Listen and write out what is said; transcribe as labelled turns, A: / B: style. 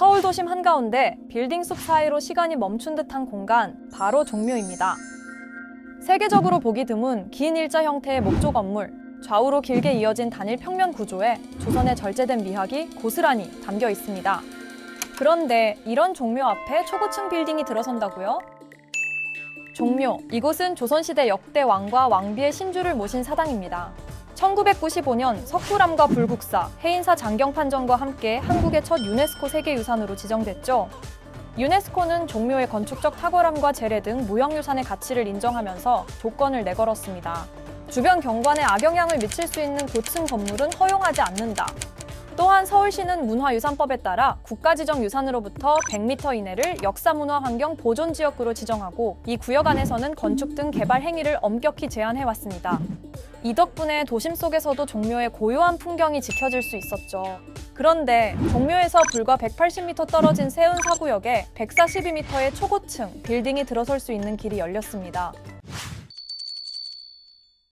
A: 서울 도심 한가운데 빌딩 숲 사이로 시간이 멈춘 듯한 공간, 바로 종묘입니다. 세계적으로 보기 드문 긴 일자 형태의 목조 건물, 좌우로 길게 이어진 단일 평면 구조에 조선의 절제된 미학이 고스란히 담겨 있습니다. 그런데 이런 종묘 앞에 초고층 빌딩이 들어선다고요? 종묘, 이곳은 조선시대 역대 왕과 왕비의 신주를 모신 사당입니다. 1995년 석굴암과 불국사, 해인사 장경판전과 함께 한국의 첫 유네스코 세계유산으로 지정됐죠. 유네스코는 종묘의 건축적 탁월함과 재래 등 무형유산의 가치를 인정하면서 조건을 내걸었습니다. 주변 경관에 악영향을 미칠 수 있는 고층 건물은 허용하지 않는다. 또한 서울시는 문화유산법에 따라 국가지정 유산으로부터 100m 이내를 역사문화환경 보존지역구로 지정하고 이 구역 안에서는 건축 등 개발 행위를 엄격히 제한해왔습니다. 이 덕분에 도심 속에서도 종묘의 고요한 풍경이 지켜질 수 있었죠. 그런데 종묘에서 불과 180m 떨어진 세운 사구역에 142m의 초고층 빌딩이 들어설 수 있는 길이 열렸습니다.